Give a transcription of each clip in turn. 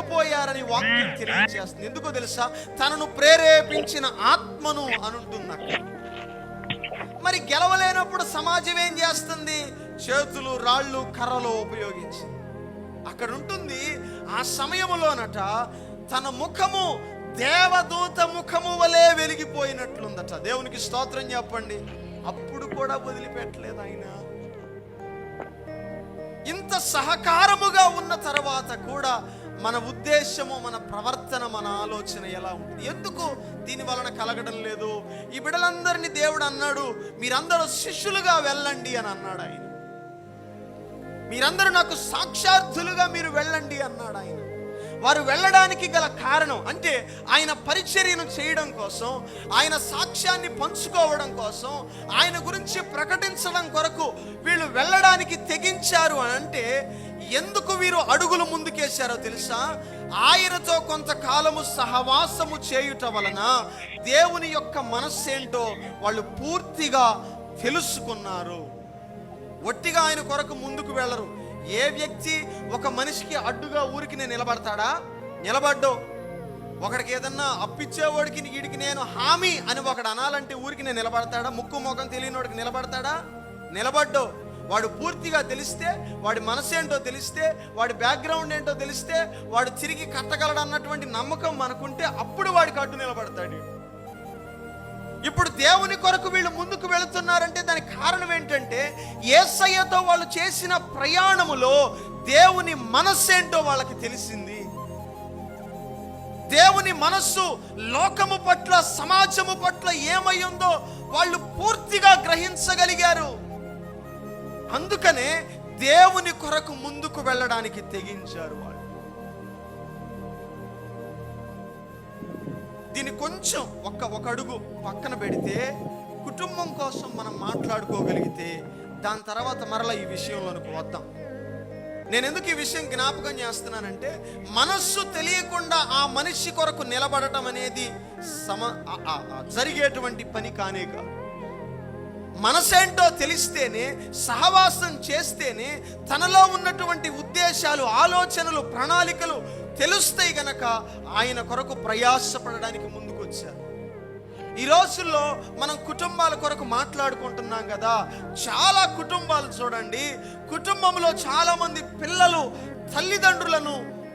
పోయారని వాక్యం తెలియజేస్తుంది. ఎందుకో తెలుసా? తనను ప్రేరేపించిన ఆత్మను అనుంటుంది మరి గెలవలేనప్పుడు సమాజం ఏం చేస్తుంది? చేతులు రాళ్ళు కర్రలు ఉపయోగించి అక్కడ ఉంటుంది ఆ సమయంలోనట తన ముఖము దేవదూత ముఖము వలె వెలిగిపోయినట్లుందట. దేవునికి స్తోత్రం చెప్పండి. అప్పుడు కూడా వదిలిపెట్టలేదు ఆయన. ఇంత సహకారముగా ఉన్న తర్వాత కూడా మన ఉద్దేశము మన ప్రవర్తన మన ఆలోచన ఎలా ఉంటుంది? ఎందుకు దీని వలన కలగడం లేదు? ఈ బిడలందరినీ దేవుడు అన్నాడు మీరందరూ శిష్యులుగా వెళ్ళండి అని అన్నాడు ఆయన. మీరందరూ నాకు సాక్షార్థులుగా మీరు వెళ్ళండి అన్నాడు ఆయన. వారు వెళ్ళడానికి గల కారణం అంటే ఆయన పరిచర్యను చేయడం కోసం ఆయన సాక్ష్యాన్ని పంచుకోవడం కోసం ఆయన గురించి ప్రకటించడం కొరకు వీళ్ళు వెళ్ళడానికి తెగించారు అని అంటే ఎందుకు వీరు అడుగులు ముందుకేశారో తెలుసా? ఆయనతో కొంతకాలము సహవాసము చేయుట వలన దేవుని యొక్క మనస్సేంటో వాళ్ళు పూర్తిగా తెలుసుకున్నారు. ఒట్టిగా ఆయన కొరకు ముందుకు వెళ్ళరు. ఏ వ్యక్తి ఒక మనిషికి అడ్డుగా ఊరికి నేను నిలబడతాడా? నిలబడ్డో. ఒకడికి ఏదన్నా అప్పిచ్చేవాడికి వీడికి నేను హామీ అని ఒకడు అనాలంటే ఊరికి నేను నిలబడతాడా? ముక్కు ముఖం తెలియనివాడికి నిలబడతాడా? నిలబడ్డో. వాడు పూర్తిగా తెలిస్తే వాడి మనసు ఏంటో తెలిస్తే వాడి బ్యాక్గ్రౌండ్ ఏంటో తెలిస్తే వాడు తిరిగి కట్టగలడు అన్నటువంటి నమ్మకం మనకుంటే అప్పుడు వాడికి అడ్డు నిలబడతాడు. ఇప్పుడు దేవుని కొరకు వీళ్ళు ముందుకు వెళుతున్నారంటే దానికి కారణం ఏంటంటే ఏసయ్యతో వాళ్ళు చేసిన ప్రయాణములో దేవుని మనస్సేంటో వాళ్ళకి తెలిసింది. దేవుని మనస్సు లోకము పట్ల సమాజము పట్ల ఏమై ఉందో వాళ్ళు పూర్తిగా గ్రహించగలిగారు. అందుకనే దేవుని కొరకు ముందుకు వెళ్ళడానికి తెగించారు వాళ్ళు. దీన్ని కొంచెం ఒక్క ఒక అడుగు పక్కన పెడితే కుటుంబం కోసం మనం మాట్లాడుకోగలిగితే దాని తర్వాత మరలా ఈ విషయంలోనికి వద్దాం. నేను ఎందుకు ఈ విషయం జ్ఞాపకం చేస్తున్నానంటే మనస్సు తెలియకుండా ఆ మనిషి కొరకు నిలబడటం అనేది సమ జరిగేటువంటి పని కానే కాదు. మనసేంటో తెలిస్తేనే సహవాసం చేస్తేనే తనలో ఉన్నటువంటి ఉద్దేశాలు ఆలోచనలు ప్రణాళికలు తెలుస్తాయి గనక ఆయన కొరకు ప్రయాసపడడానికి ముందుకు వచ్చారు ఈ రోజుల్లో మనం కుటుంబాల కొరకు మాట్లాడుకుంటున్నాం కదా. చాలా కుటుంబాలు చూడండి. కుటుంబంలో చాలామంది పిల్లలు తల్లిదండ్రులను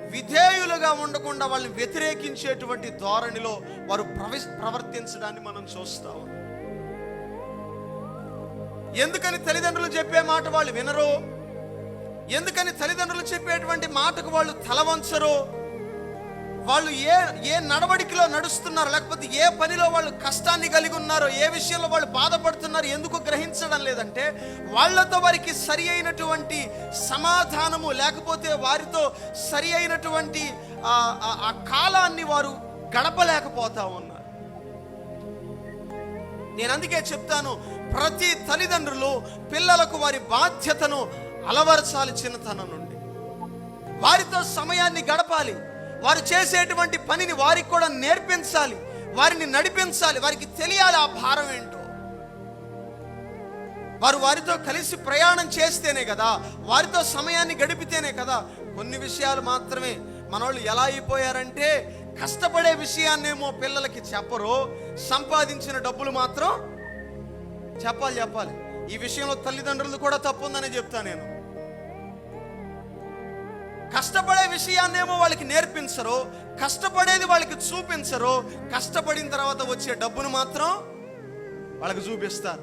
విధేయులుగా ఉండకుండా వాళ్ళని వ్యతిరేకించేటువంటి ధోరణిలో వారు ప్రవి ప్రవర్తించడాన్ని మనం చూస్తాం. ఎందుకని తల్లిదండ్రులు చెప్పే మాట వాళ్ళు వినరు? ఎందుకని తల్లిదండ్రులు చెప్పేటువంటి మాటకు వాళ్ళు తల వంచరు? వాళ్ళు ఏ ఏ నడవడికలో నడుస్తున్నారు? లేకపోతే ఏ పనిలో వాళ్ళు కష్టాన్ని కలిగి ఉన్నారో? ఏ విషయంలో వాళ్ళు బాధపడుతున్నారు? ఎందుకు గ్రహించడం లేదంటే వాళ్ళతో వారికి సరి అయినటువంటి సమాధానము లేకపోతే వారితో సరి అయినటువంటి ఆ- ఆ- ఆ కాలాన్ని వారు గడపలేకపోతా ఉన్నారు. నేను అందుకే చెప్తాను ప్రతి తల్లిదండ్రులు పిల్లలకు వారి బాధ్యతను అలవరచాలి చిన్నతనం నుండి. వారితో సమయాన్ని గడపాలి. వారు చేసేటువంటి పనిని వారికి కూడా నేర్పించాలి. వారిని నడిపించాలి. వారికి తెలియాలి ఆ భారం ఏంటో. వారు వారితో కలిసి ప్రయాణం చేస్తేనే కదా వారితో సమయాన్ని గడిపితేనే కదా. కొన్ని విషయాలు మాత్రమే మనోళ్ళు ఎలా అయిపోయారంటే కష్టపడే విషయాన్నేమో పిల్లలకి చెప్పరు. సంపాదించిన డబ్బులు మాత్రం చెప్పాలి చెప్పాలి. ఈ విషయంలో తల్లిదండ్రులు కూడా తప్పు ఉందని చెప్తా నేను. కష్టపడే విషయాన్నేమో వాళ్ళకి నేర్పించరు. కష్టపడేది వాళ్ళకి చూపించరు. కష్టపడిన తర్వాత వచ్చే డబ్బును మాత్రం వాళ్ళకి చూపిస్తారు.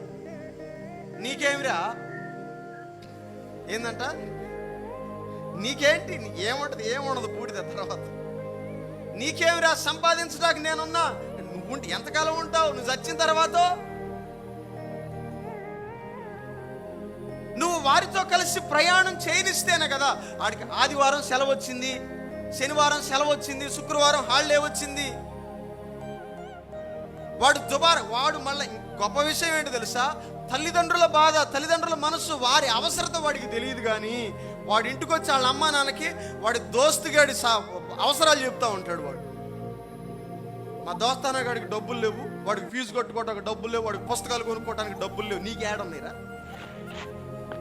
నీకేమిరా? ఏందంట? నీకేంటి? ఏముంటది? ఏముండదు? బూడిద తర్వాత. నీకేమిరా సంపాదించడానికి నేనున్నా. నువ్వు ఎంతకాలం ఉంటావు? నువ్వు చచ్చిన తర్వాత? నువ్వు వారితో కలిసి ప్రయాణం చేయనిస్తేనే కదా వాడికి ఆదివారం సెలవు వచ్చింది శనివారం సెలవు వచ్చింది శుక్రవారం హాలిడే వచ్చింది. వాడు దుబారా వాడు మళ్ళీ గొప్ప విషయం ఏంటి తెలుసా? తల్లిదండ్రుల బాధ తల్లిదండ్రుల మనసు వారి అవసరత వాడికి తెలియదు కానీ వాడి ఇంటికి వచ్చి వాళ్ళ అమ్మ నాన్నకి వాడి దోస్తుగాడి సా అవసరాలు చెప్తా ఉంటాడు వాడు. మా దోస్తాన గాడికి డబ్బులు లేవు వాడికి ఫీజు కట్టుకోవడానికి డబ్బులు లేవు వాడికి పుస్తకాలు కొనుక్కోవడానికి డబ్బులు లేవు. నీకు ఏడన్నాయిరా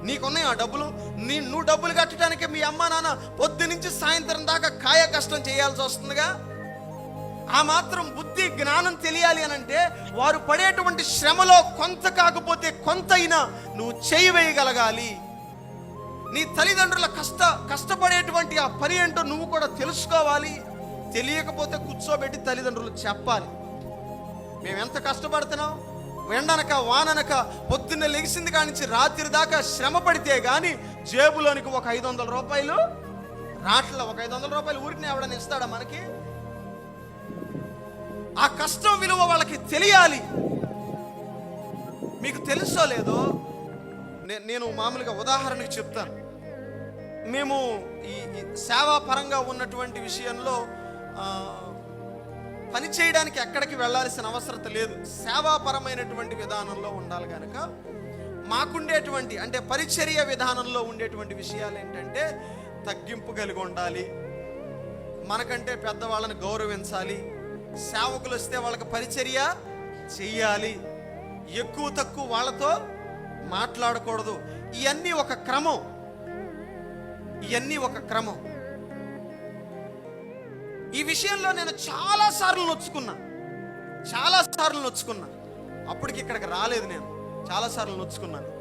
నీకున్నాయి ఆ డబ్బులు? నీ నువ్వు డబ్బులు కట్టడానికి మీ అమ్మ నాన్న పొద్దు నుంచి సాయంత్రం దాకా కాయ కష్టం చేయాల్సి వస్తుందిగా? ఆ మాత్రం బుద్ధి జ్ఞానం తెలియాలి అని అంటే వారు పడేటువంటి శ్రమలో కొంత కాకపోతే కొంత అయినా నువ్వు చేయి వేయగలగాలి. నీ తల్లిదండ్రుల కష్ట కష్టపడేటువంటి ఆ పని ఏంటో నువ్వు కూడా తెలుసుకోవాలి. తెలియకపోతే కూర్చోబెట్టి తల్లిదండ్రులు చెప్పాలి. మేము ఎంత కష్టపడుతున్నాం? ఎండనక వాననక పొద్దున్న లెగిసింది కానించి రాత్రి దాకా శ్రమ పడితే గాని జేబులోనికి ఒక ఐదు వందల రూపాయలు రాట్ల ఒక ఐదు వందల రూపాయలు ఊరికి ఎవడని ఇస్తాడా మనకి? ఆ కష్టం విలువ వాళ్ళకి తెలియాలి. మీకు తెలుసో లేదో? నేను మామూలుగా ఉదాహరణకు చెప్తాను. మేము ఈ సేవాపరంగా సేవా పరంగా ఉన్నటువంటి విషయంలో పని చేయడానికి ఎక్కడికి వెళ్ళాల్సిన అవసరత లేదు. సేవాపరమైనటువంటి విధానంలో ఉండాలి కనుక మాకుండేటువంటి అంటే పరిచర్య విధానంలో ఉండేటువంటి విషయాలు ఏంటంటే తగ్గింపు కలిగి ఉండాలి మనకంటే పెద్దవాళ్ళని గౌరవించాలి సేవకులు వస్తే వాళ్ళకి పరిచర్య చెయ్యాలి ఎక్కువ తక్కువ వాళ్ళతో మాట్లాడకూడదు. ఇవన్నీ ఒక క్రమం. ఇవన్నీ ఒక క్రమం. ఈ విషయంలో నేను చాలా సార్లు నొచ్చుకున్నా. చాలా సార్లు నొచ్చుకున్నా. అప్పటికి ఇక్కడికి రాలేదు నేను. చాలా సార్లు నొచ్చుకున్నాను.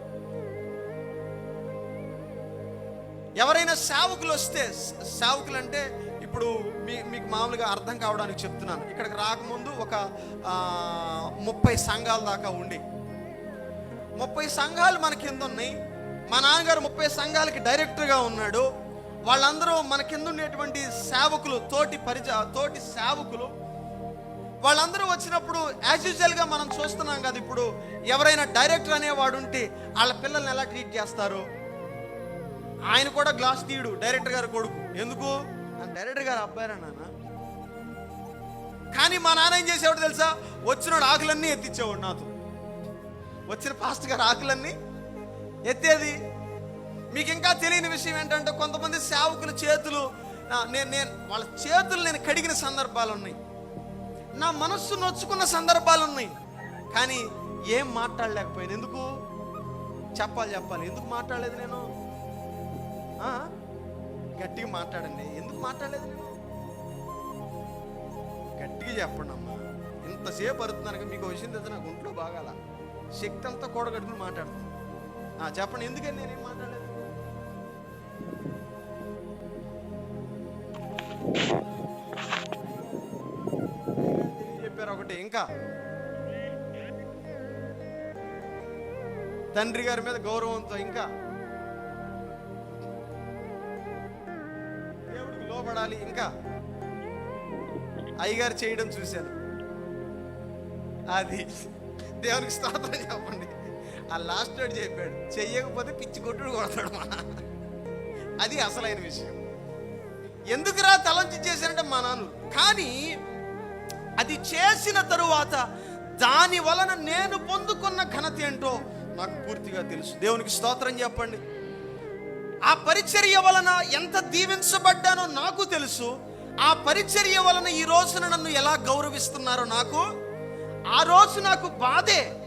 ఎవరైనా సేవకులు వస్తే సేవకులు అంటే ఇప్పుడు మీ మీకు మామూలుగా అర్థం కావడానికి చెప్తున్నాను. ఇక్కడికి రాకముందు ఒక ముప్పై సంఘాల దాకా ఉండి. ముప్పై సంఘాలు మన కింద ఉన్నాయి మా నాన్నగారు ముప్పై సంఘాలకి డైరెక్టర్గా ఉన్నాడు. వాళ్ళందరూ మన కింద ఉండేటువంటి సేవకులు తోటి పరిచ తోటి సేవకులు. వాళ్ళందరూ వచ్చినప్పుడు యాజ్ యూజువల్గా మనం చూస్తున్నాం కదా ఇప్పుడు ఎవరైనా డైరెక్టర్ అనేవాడు ఉంటే వాళ్ళ పిల్లల్ని ఎలా ట్రీట్ చేస్తారు? ఆయన కూడా గ్లాస్ తీయడు డైరెక్టర్ గారు కొడుకు. ఎందుకు? డైరెక్టర్ గారు అబ్బాయిరా నాన్న. కానీ మా నాన్న ఏం చేసేవాడు తెలుసా? వచ్చినోడు ఆకులన్నీ ఎత్తిచ్చేవాడు నాతో. వచ్చిన పాస్ట్ గారు ఆకులన్నీ ఎత్తేది. మీకు ఇంకా తెలియని విషయం ఏంటంటే కొంతమంది సేవకుల చేతులు నేను నేను వాళ్ళ చేతులు నేను కడిగిన సందర్భాలు ఉన్నాయి. నా మనస్సు నొచ్చుకున్న సందర్భాలు ఉన్నాయి. కానీ ఏం మాట్లాడలేకపోయాను. ఎందుకు? చెప్పాలి చెప్పాలి. ఎందుకు మాట్లాడలేదు నేను? గట్టిగా మాట్లాడండి. ఎందుకు మాట్లాడలేదు నేను? గట్టిగా చెప్పండి అమ్మా ఇంతసేపు అరుతున్నాను మీకు విషయం తెలిసి నాకు ఒంట్లో బాగాల. శక్తి అంతా కూడగట్టుకుని మాట్లాడుతున్నాను ఆ, చెప్పండి ఎందుకని నేనేం మాట్లాడలేదు? చెప్పారు ఒకటి? ఇంకా? తండ్రి గారి మీద గౌరవంతో ఇంకా? దేవుడికి లోబడాలి ఇంకా? అయ్యగారు చేయడం చూశాను. అది. దేవునికి స్తోత్రం చెప్పండి. ఆ లాస్ట్ వర్డ్ చెప్పాడు. చెయ్యకపోతే పిచ్చి కొట్టుడు కొడతాడు మా అది అసలైన విషయం. ఎందుకురా తలంచి చేశానంటే మా నాన్న. కానీ అది చేసిన తరువాత దాని వలన నేను పొందుకున్న ఘనత ఏంటో నాకు పూర్తిగా తెలుసు. దేవునికి స్తోత్రం చెప్పండి. ఆ పరిచర్య వలన ఎంత దీవించబడ్డానో నాకు తెలుసు. ఆ పరిచర్య వలన ఈ రోజున నన్ను ఎలా గౌరవిస్తున్నారో నాకు ఆ రోజు నాకు బాధే.